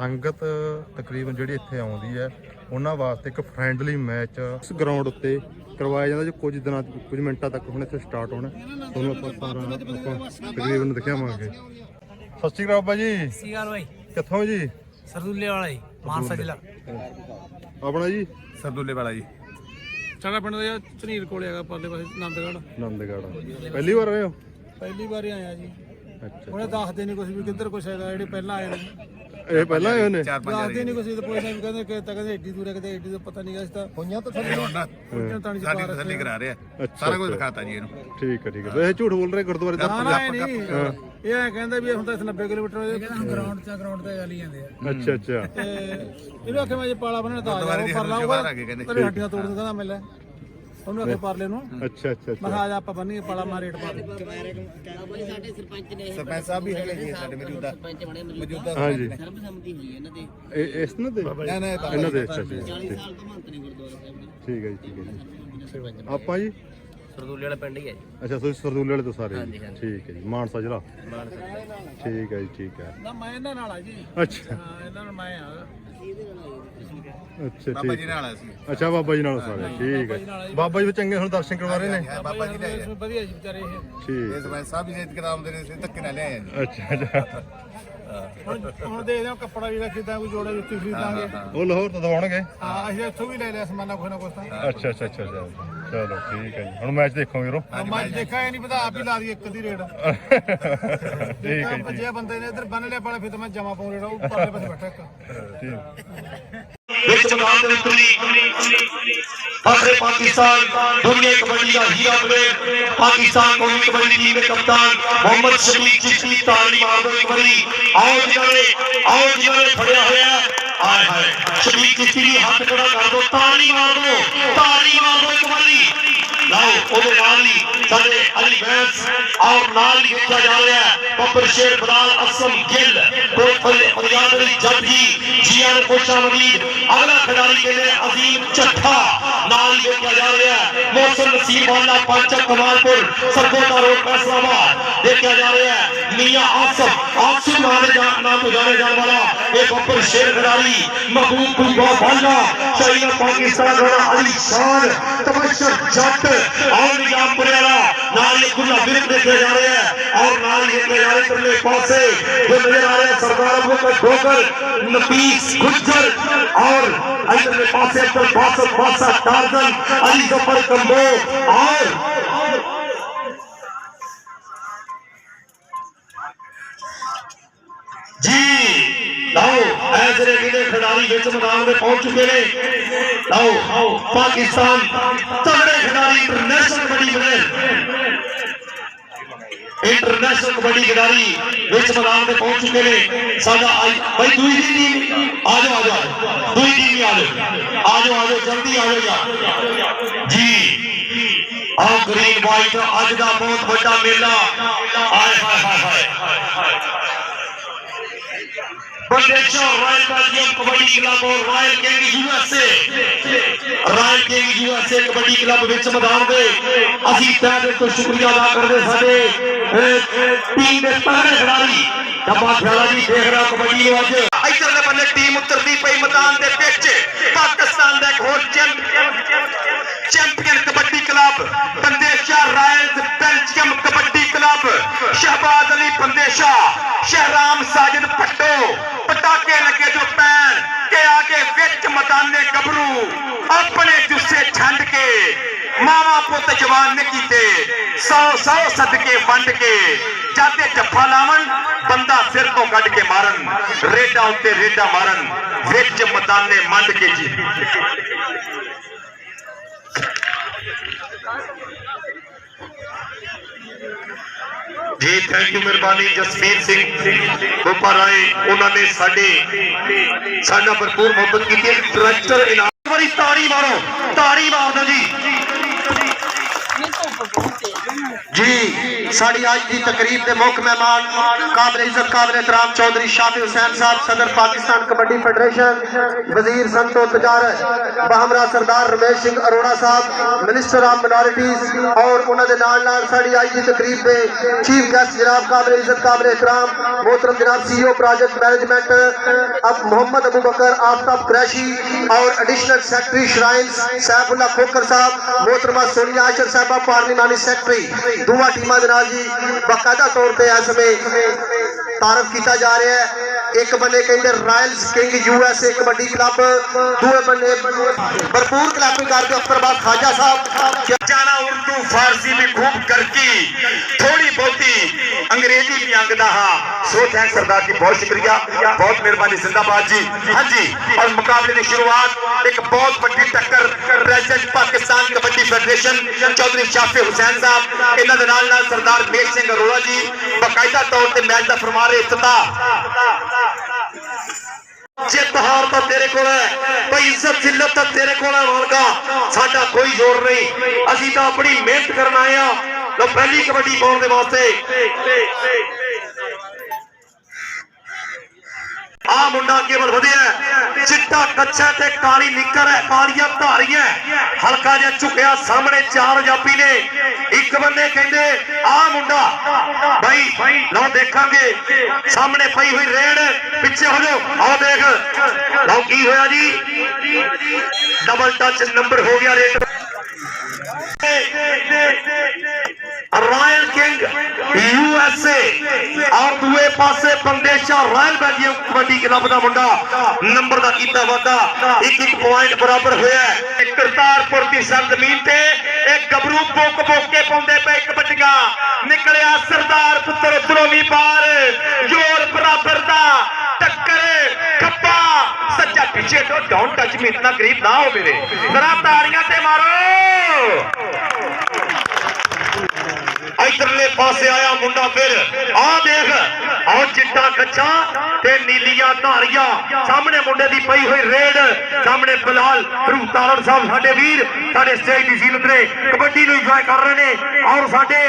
ਸੰਗਤ ਤਕਰੀਬਨ ਜਿਹੜੀ ਇੱਥੇ ਆਉਂਦੀ ਹੈ ਉਹਨਾਂ ਵਾਸਤੇ ਇੱਕ ਫ੍ਰੈਂਡਲੀ ਮੈਚ ਇਸ ਗਰਾਊਂਡ ਉੱਤੇ ਕਰਵਾਇਆ ਜਾਂਦਾ ਜੋ ਕੁਝ ਦਿਨਾਂ ਕੁਝ ਮਿੰਟਾਂ ਤੱਕ ਹੁਣ ਇੱਥੇ ਸਟਾਰਟ ਹੋਣਾ ਤੁਹਾਨੂੰ ਆਪਾਂ ਸਾਰਾ ਆਪਾਂ ਤਕਰੀਬਨ ਦਿਖਾਵਾਂਗੇ ਸਤਿ ਸ਼੍ਰੀ ਅਕਾਲ ਬਾਬਾ ਜੀ ਸਤਿ ਬਾਈ ਕਿੱਥੋਂ ਜੀ ਸਰਦੂਲੇ ਵਾਲਾ ਜੀ ਮਾਨਸਾ ਜ਼ਿਲ੍ਹਾ ਆਪਣਾ ਜੀ ਸਰਦੂਲੇ ਵਾਲਾ ਜੀ ਸਾਡਾ ਪਿੰਡ ਦਾ ਚਨੀਰ ਕੋਲੇ ਹੈਗਾ ਪਰਲੇ ਪਾਸੇ ਨੰਦਗੜ੍ਹ ਨੰਦਗੜ੍ਹ ਪਹਿਲੀ ਵਾਰ ਆਏ ਹੋ ਪਹਿਲੀ ਵਾਰ ਆਇਆ ਜੀ ਅੱਛਾ ਉਹਨੇ ਦੱਸਦੇ ਨੇ ਕੁਝ ਵੀ ਕਿੱਧਰ ਕੁਝ ਹੈਗਾ ਜਿਹੜੇ ਪਹਿਲਾਂ ਆਏ ਨੇ ਇਹ ਪਹਿਲਾਂ ਆਏ ਨੇ ਚਾਰ ਪੰਜ ਰਾਤੇ ਨਹੀਂ ਕੋਈ ਸਿੱਧ ਪੁਲਿਸ ਆਈ ਕਹਿੰਦੇ ਕਿ ਤਾਂ ਕਹਿੰਦੇ ਏਡੀ ਦੂਰ ਹੈ ਕਿਤੇ ਏਡੀ ਦਾ ਪਤਾ ਨਹੀਂ ਗਾ ਇਸ ਹੋਈਆਂ ਤਾਂ ਥੱਲੇ ਹੋਈਆਂ ਤਾਂ ਨਹੀਂ ਸਾਡੀ ਤਸੱਲੀ ਕਰਾ ਰਿਹਾ ਸਾਰਾ ਕੁਝ ਦਿਖਾਤਾ ਜੀ ਇਹਨੂੰ ਠੀਕ ਹੈ ਠੀਕ ਹੈ ਇਹ ਝੂਠ ਬੋਲ ਰਹੇ ਗੁਰਦੁਆਰੇ ਦਾ ਪੰਜਾਬ ਨਾ ਇਹ ਐ ਕਹਿੰਦਾ ਵੀ ਹੁਣ ਤਾਂ ਇਸ 90 ਕਿਲੋਮੀਟਰ ਦੇ ਗਰਾਊਂਡ ਚਾ ਗਰਾਊਂਡ ਤੇ ਚੱਲੀ ਜਾਂਦੇ ਆ ਅੱਛਾ ਅੱਛਾ ਇਹਨੂੰ ਆਖੇ ਮੈਂ ਜੇ ਪਾਲਾ ਬਣਾਣਾ ਤਾਂ ਆ ਜਾਓ ਪਰ ਲਾਉਂਗਾ ਤੇ ਹੱਡੀਆਂ ਤੋੜਨ ਕਹਿੰਦਾ ਮਿਲਿਆ ਉਹਨੂੰ ਆਖੇ ਪਰਲੇ ਨੂੰ ਅੱਛਾ ਅੱਛਾ ਮੈਂ ਅੱਛਾ ਆ ਆਪਾਂ ਬੰਨੀ ਪਾਲਾ ਮਾ ਰੇਟ ਪਾ ਦੇ ਬਾਬਾ ਜੀ ਸਾਡੇ ਸਰਪੰਚ ਨੇ ਸਰਪੰਚ ਸਾਹਿਬ ਵੀ ਹੈਗੇ ਜੀ ਸਾਡੇ ਮੌਜੂਦਾ। ਸਰਪੰਚ ਬਣੇ ਮੌਜੂਦਾ ਮੌਜੂਦਾ ਹਾਂਜੀ ਸਰਬਸੰਮਤੀ ਹੋਈ ਹੈ ਇਹਨਾਂ ਦੇ ਇਹ- ਇਸ ਨੂੰ ਦੇ ਨਾ ਨਾ ਇਹਨਾਂ ਦੇ ਅੱਛਾ 40 ਸਾਲ ਤੋਂ ਮੰਤਰੀ ਗੁਰਦੁਆਰਾ ਸਾਹਿਬ ਦੇ ਠੀਕ ਹੈ ਜੀ ਠੀਕ ਹੈ ਜੀ ਆਪਾਂ ਜੀ ਸਰਦੂਲੇ ਵਾਲਾ ਪਿੰਡ ਹੀ ਹੈ ਜੀ ਅੱਛਾ ਤੁਸੀਂ ਸਰਦੂਲੇ ਵਾਲੇ ਤੋਂ ਸਾਰੇ ਹਾਂਜੀ ਠੀਕ ਹੈ ਜੀ ਮਾਨਸਾ ਮਾਨਸਾ ਠੀਕ ਹੈ ਜੀ ਠੀਕ ਹੈ ਨਾ ਮੈਂ ਇਹਨਾਂ ਨਾਲ ਆ ਜੀ ਅੱਛਾ ਹਾਂ ਇਹਨਾਂ ਨਾਲ ਮੈਂ ਆ ਅੱਛਾ ਬਾਬਾ ਜੀ ਨਾਲ ਸੀ ਅੱਛਾ ਬਾਬਾ ਜੀ ਨਾਲ ਸਾਰੇ ਠੀਕ ਹੈ ਬਾਬਾ ਜੀ ਵੀ ਚੰਗੇ ਹੁਣ ਦਰਸ਼ਨ ਕਰਵਾ ਰਹੇ ਨੇ ਬਾਬਾ ਜੀ ਦਾ ਵਧੀਆ ਜੀ ਵਿਚਾਰੇ ਇਹ ਠੀਕ ਇਸ ਵਾਰ ਸਾਹਿਬ ਜੀ ਦੇ ਕਰਾਮ ਦੇ ਨੇ ਸੀ ਧੱਕੇ ਨਾਲ ਲਿਆਏ ਆ ਜੀ ਅੱਛਾ ਅੱਛਾ ਹੁਣ ਦੇ ਦੇਖਦੇ ਹਾਂ ਕੱਪੜਾ ਵੀ ਕਿਦਾਂ ਕੋਈ ਜੋੜੇ ਜੁੱਤੀ ਖਰੀਦਾਂਗੇ ਉਹ ਲਾਹੌਰ ਤੋਂ ਦਵਾਉਣਗੇ ਹਾਂ ਅਸੀਂ ਇੱਥੋਂ ਵੀ ਲੈ ਲਿਆ ਸਮਾਨਾ ਕੋਈ ਨਾ ਕੋਈ ਤਾਂ ਅੱਛਾ ਅੱਛਾ ਅੱਛਾ ਅੱਛਾ ਚਲੋ ਠੀਕ ਹੈ ਜੀ ਹੁਣ ਮੈਚ ਦੇਖੋ ਵੀਰੋ ਮੈਚ ਦੇਖਾਂ ਇਹ ਨਹੀਂ ਪਤਾ ਆਪ ਹੀ ਲਾ ਦੀ ਇੱਕ ਦੀ ਰੇਡ ਠੀਕ ਹੈ ਜੀ ਜੇ ਬੰਦੇ ਨੇ ਇਧਰ ਬੰਨ ਲਿਆ ਪਾਲੇ ਫਿਰ ਮੈਂ ਜਮਾ ਪਾਉਂ ਰੇੜਾ ਉੱਪਰਲੇ ਪਾਲੇ ਪਾਸੇ ਬੈਠਾ ਇੱਕ ਵਿੱਚ ਮੈਦਾਨ ਦੇ ਉੱਤਰੀ ਫਸਰੇ ਪਾਕਿਸਤਾਨ ਦੁਨੀਆ ਕਬੱਡੀ ਦਾ ਹੀਰਾ ਬਣੇ ਪਾਕਿਸਤਾਨ ਕੌਮੀ ਕਬੱਡੀ ਟੀਮ ਦੇ ਕਪਤਾਨ ਮੁਹੰਮਦ ਸ਼ਮੀ ਚਿਸ਼ਤੀ ਤਾਲੀ ਇੱਕ ਕਬੱਡੀ ਆਓ ਜਿਨ੍ਹਾਂ ਨੇ ਆਓ ਜਿਨ੍ਹਾਂ ਨੇ ਫੜਿਆ ਹੋਇਆ हाय हाय शमीक किसी भी हाथ खड़ा कर दो ताली मार दो ताली मार दो एक बारी لائے اُدھو نالی سنے علی بیس اور نالی ہوتا جا رہا ہے پپر شیر بلال اصل گل کوئی پھلے پریاد علی جب ہی جیان خوشہ مدید اگلا کھڑاری کے لئے عظیم چتھا نالی ہوتا جا رہا ہے موسم نصیب والا پانچہ کمال پر سکوتا روک پیسر آباد دیکھا جا رہا ہے میاں آسف آسف مانے جانا نام جانے جانا والا ایک پپر شیر کھڑاری محبوب کوئی بہت بھانا شاہیہ پاکستان رہا علی شان تمشہ جاتے اور نظام بنے گا نال یہ کھلا برک دیکھے جا رہے ہیں اور نال یہ کہے جا رہے ہیں تمہیں پاس سے جو نظر آ رہے ہیں سردار ابو کا ڈھوکر نفیس گھجر اور اندر میں پاس سے اکتر پاسا پاسا ٹارزن علی زفر کمبو اور جی لاؤ ایسے لیڈر کھلاڑی یہ سب نام میں پہنچ چکے ہیں لاؤ پاکستان انٹرنیشنل انٹرنیشنل پہنچ چکے بھائی جلدی جی آؤ گرین وائٹ اج کا بہت بڑا میلہ رائل کے انگی جو ایسے کبڑی کلاب بچ مدان دے اسی پیادے تو شکریہ دا کر دے سادے ٹیم دے پہنے خراری جب آپ پھیلا جی دیکھ رہا کبڑی ہو آجے ایسر نے پہنے ٹیم اتر دی پہی مدان دے پیچے پاکستان دے ایک ہور champion kabaddi club Bandesha royal Belgium kabaddi club Shahbaz Ali Bandesha Shahram Sajid پٹو لگے لگے جو پیر کے آگے وچ متانے گبرو اپنے جسے چھنڈ کے ماما پوت جوان نے کیتے سو سو صدقے ونڈ کے جاتے جفا لامن بندہ سر کو گھڑ کے مارن ریڈا ہوتے ریڈا مارن وچ متانے مند کے جی جی تھینکیو مربانی جسمیر سنگھ بپر آئے انہوں نے ساڑے ساڑا برپور محبت کی تھی ڈریکٹر انعام تاری مارو تاری مارو جی تاری مارو جی جی ساڑھی آج دی تقریب دے موقع مہمان مان قابل عزت قابل اترام چودری شاہد حسین صاحب صدر پاکستان کبڈی فیڈریشن وزیر سنت و تجار بہمرا سردار رمیش سنگھ اروڑا صاحب منسٹر آم منارٹیز اور انہ دے نار نار ساڑھی آج دی تقریب دے چیف گیسٹ جناب قابل عزت قابل اترام محترم جناب سی او پراجیکٹ مینجمنٹ اب محمد ابو بکر آفتاب آف کریشی اور additional secretary shrines Saif Ullah Khokhar صاحب محترمہ سونیا عاشر صاحبہ پارلیمانی سیکٹری ਦੋਵਾਂ ਟੀਮਾਂ ਦੇ ਨਾਲ ਜੀ ਬਕਾਇਦਾ ਤੌਰ ਤੇ ਇਸ ਸਮੇਂ ਤਾਰਫ ਕੀਤਾ ਜਾ ਰਿਹਾ ਹੈ ایک بنے کہیں دے رائلز کنگ یو ایس ایک بڑی کلاب دوے بنے برپور کلاب میں کار کے افتر بات خاجہ صاحب جانا اردو فارسی بھی خوب کر کی تھوڑی بہتی انگریزی بھی آنگنا ہاں سو تھینک سردار جی بہت شکریہ بہت مربانی زندہ بات جی ہاں جی اور مقابلے نے شروعات ایک بہت بڑی ٹکر ریزنٹ پاکستان کبڑی فیڈریشن چودری شافی حسین صاحب انہ دنال سردار بیٹ سنگ ارولا جی بقائدہ طور تے میچ دا فرما رہے اتتا ਜਿੱਤ ਹਾਰ ਤਾਂ ਤੇਰੇ ਕੋਲ ਹੈ ਕੋਈ ਇੱਜ਼ਤ ਜ਼ਿਲਤ ਤਾਂ ਤੇਰੇ ਕੋਲ ਹੈ ਵਰਗਾ ਸਾਡਾ ਕੋਈ ਜ਼ੋਰ ਨਹੀਂ ਅਸੀਂ ਤਾਂ ਆਪਣੀ ਮਿਹਨਤ ਕਰਨ ਆਏ ਆ ਲੋ ਪਹਿਲੀ ਕਬੱਡੀ ਪਾਉਣ ਦੇ ਵਾਸਤੇ ਆ ਮੁੰਡਾ ਕੇਵਲ ਵਧਿਆ چٹا کچھا ہے تے کاری نکر ہے پاریاں تاری ہیں ہلکا جا چکیا سامنے چار جا پینے ایک بندے کہیں دے آم انڈا بھائی لو دیکھاں گے سامنے پھائی ہوئی ریڑ پچھے ہو جو آو دیکھ لو کی ہویا جی ڈبل ٹچ نمبر ہو گیا ریڑ رائل کنگ رائل کنگ پاسے بندے شاہ رائل بیٹی کمیٹی کلاب دا منڈا نمبر دا کیتا ہوتا ایک ایک پوائنٹ برابر ہویا ہے ایک کرتار پورتی سردمین تے ایک گبرو بوک بوک کے پوندے پہ ایک بٹگا نکڑیا سردار پتر درومی بار یور برابر دا ٹکر کھپا سچا پیچھے تو ڈاؤن ٹچ میں اتنا قریب نہ ہو میرے درہ تاریاں تے مارو آئی پاسے آیا منڈا پھر آ دیکھ ਉਹ ਚਿੱਟਾ ਕੱਚਾ ਤੇ ਨੀਲੀਆਂ ਧਾਰੀਆਂ ਸਾਹਮਣੇ ਮੁੰਡੇ ਦੀ ਪਈ ਹੋਈ ਰੇਡ ਸਾਹਮਣੇ ਬਲਾਲ ਧਰੂ ਸਾਹਿਬ ਸਾਡੇ ਵੀਰ ਸਾਡੇ ਸਟੇਜ ਦੀ ਜ਼ੀਨਤ ਨੇ ਕਬੱਡੀ ਨੂੰ ਇੰਜੋਏ ਕਰ ਰਹੇ ਨੇ ਔਰ ਸਾਡੇ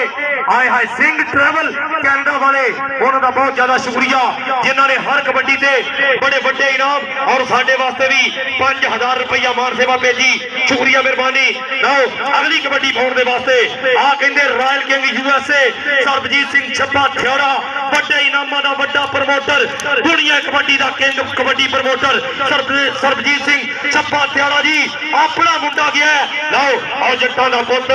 ਆਏ ਹਾਏ ਸਿੰਘ ਟਰੈਵਲ ਕੈਨੇਡਾ ਵਾਲੇ ਉਹਨਾਂ ਦਾ ਬਹੁਤ ਜ਼ਿਆਦਾ ਸ਼ੁਕਰੀਆ ਜਿਨ੍ਹਾਂ ਨੇ ਹਰ ਕਬੱਡੀ ਤੇ ਬੜੇ ਵੱਡੇ ਇਨਾਮ ਔਰ ਸਾਡੇ ਵਾਸਤੇ ਵੀ 5000 ਰੁਪਇਆ ਮਾਨ ਸੇਵਾ ਭੇਜੀ ਸ਼ੁਕਰੀਆ ਮਿਹਰਬਾਨੀ ਲਓ ਅਗਲੀ ਕਬੱਡੀ ਪਾਉਣ ਦੇ ਵਾਸਤੇ ਆ ਕਹਿੰਦੇ royal king USA Sarabjit Singh Chhapa ਥਿਓਰਾ ਵੱਡੇ ਇਨਾਮਾਂ ਦਾ ਵੱਡਾ ਪ੍ਰਮੋਟਰ ਦੁਨੀਆ ਕਬੱਡੀ ਦਾ ਕਿੰਗ ਕਬੱਡੀ ਪ੍ਰਮੋਟਰ ਸਰਬਜੀਤ ਸਿੰਘ ਛੱਪਾ ਸਿਆਲਾ ਜੀ ਆਪਣਾ ਮੁੰਡਾ ਗਿਆ ਲਓ ਆ ਜੱਟਾਂ ਦਾ ਪੁੱਤ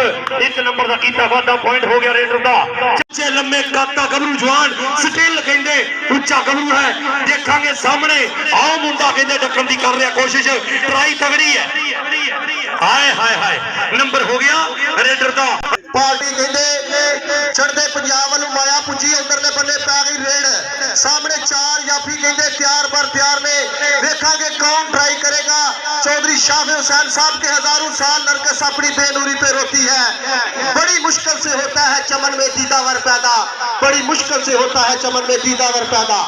ਇੱਕ ਨੰਬਰ ਦਾ ਕੀਤਾ ਵਾਧਾ ਪੁਆਇੰਟ ਹੋ ਗਿਆ ਰੇਡਰ ਦਾ ਚੱਚੇ ਲੰਮੇ ਕਾਤਾ ਗਬਰੂ ਜਵਾਨ ਸਟਿਲ ਕਹਿੰਦੇ ਉੱਚਾ ਗਬਰੂ ਹੈ ਦੇਖਾਂਗੇ ਸਾਹਮਣੇ ਆਓ ਮੁੰਡਾ ਕਹਿੰਦੇ ਡੱਕਣ ਦੀ ਕਰ ਰਿਹਾ ਕੋਸ਼ਿਸ਼ ਟਰਾਈ ਤਗੜੀ ਹੈ ਹਾਏ ਹਾਏ ਹਾਏ ਨੰਬਰ ਹੋ ਗਿਆ ਰੇਡਰ ਦਾ پارٹی کہندے چھڑ دے پنجاول مایا پنجی اندر نے بنے پیغی ریڑ سامنے چار یا پی کہندے تیار بر تیار نے دیکھا کہ کون ٹرائی کرے گا چودری شاہ حسین صاحب کے ہزاروں سال نرکس اپنی بے نوری پہ روتی ہے بڑی مشکل سے ہوتا ہے چمن میں دیداور پیدا بڑی مشکل سے ہوتا ہے چمن میں دیداور پیدا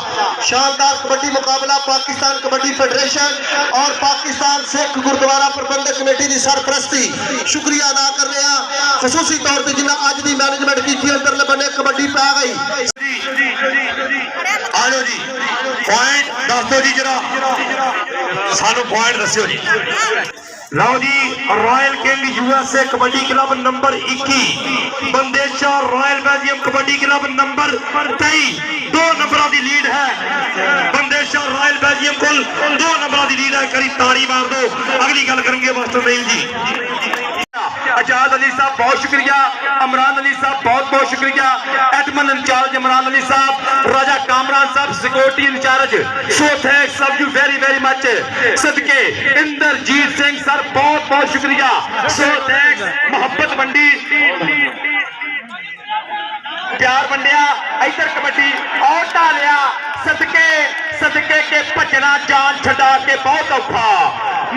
شاندار کبڑی مقابلہ پاکستان کبڑی فیڈریشن اور پاکستان سکھ گردوارہ پربندہ کمیٹی دی سرپرستی شکریہ ادا کرنے ہیں خصوصی طور ਤੌਰ ਤੇ ਜਿੰਨਾ ਅੱਜ ਦੀ ਮੈਨੇਜਮੈਂਟ ਕੀਤੀ ਅੰਦਰਲੇ ਬੰਨੇ ਕਬੱਡੀ ਪੈ ਗਈ ਆਲੋ ਜੀ ਪੁਆਇੰਟ ਦੱਸੋ ਜੀ ਜਰਾ ਸਾਨੂੰ ਪੁਆਇੰਟ ਦੱਸਿਓ ਜੀ ਲਓ ਜੀ royal king USA kabaddi club number 21 Bandesha royal Belgium kabaddi club number 23 ਦੋ ਨੰਬਰਾਂ ਦੀ ਲੀਡ ਹੈ ਬੰਦੇਸ਼ਾ ਰਾਇਲ ਬੈਲਜੀਅਮ ਕੋਲ ਦੋ ਨੰਬਰਾਂ ਦੀ ਲੀਡ ਹੈ ਕਰੀ ਤਾੜੀ ਮਾਰ ਦਿਓ ਅਗਲੀ ਗੱਲ ਕਰਾਂਗੇ ਮਾਸਟਰ ਨਹੀਂ ਜੀ اجاز علی صاحب بہت شکریہ عمران علی صاحب بہت بہت شکریہ ایڈمن انچارج عمران علی صاحب راجہ کامران صاحب سیکورٹی انچارج شو تھیک سب یو ویری ویری مچ صدقے اندر جیر سنگھ سر بہت بہت شکریہ شو تھیک محبت منڈی پیار منڈیا ایتر کمٹی اور ڈالیا صدقے صدقے کے پچنا جان چھڑا کے بہت اوپا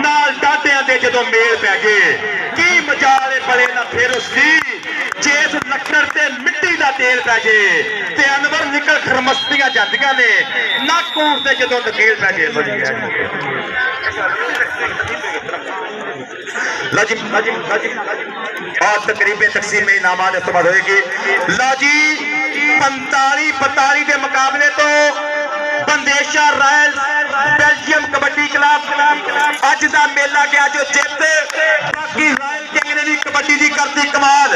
نال ڈاٹیاں دے جدو میر پہ گئے کی ਕਾਲੇ ਬਲੇ ਨਾ ਫੇਰ ਉਸਦੀ ਜਿਸ ਲੱਕੜ ਤੇ ਮਿੱਟੀ ਦਾ ਤੇਲ ਪੈ ਜੇ ਤੇ ਅਨਵਰ ਨਿਕਲ ਖਰਮਸਤੀਆਂ ਜਾਂਦੀਆਂ ਨੇ ਨਾ ਕੂੜ ਤੇ ਜਦੋਂ ਤੇਲ ਪੈ ਜੇ ਬੜੀ ਹੈ ਲਾਜੀ ਲਾਜੀ ਲਾਜੀ ਆ ਤਕਰੀਬੇ ਤਕਸੀਮ ਇਹ ਨਾਮਾਂ ਦੇ ਇਸਤੇਮਾਲ ਹੋਏਗੀ ਲਾਜੀ 45 42 ਦੇ ਮੁਕਾਬਲੇ ਤੋਂ Bandesha royal Belgium kabaddi club ਅੱਜ ਦਾ ਮੇਲਾ ਗਿਆ ਜੋ ਜਿੱਤ ਬਾਕੀ ਰਾਇਲ میری کبٹی دی کرتی کمال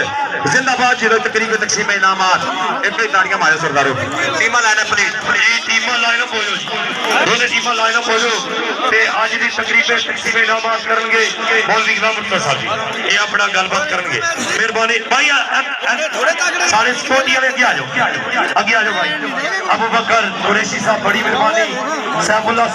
زندہ بات جیلو تکریب تقسیم اینا مات ایم پر اتنا دیگا مایا سردارو تیما لائنہ پلیس پلیس تیما لائنہ پولو دونے تیما لائنہ پولو تے آج دی تقریب تقسیم اینا مات کرنگے مولوی کنا صاحب جی یہ اپنا گل بات کرنگے میر بانی بھائی سارے سپوٹی آلے کیا جو اگیا جو بھائی ابو بکر قریشی صاحب بڑی میر بانی سیف اللہ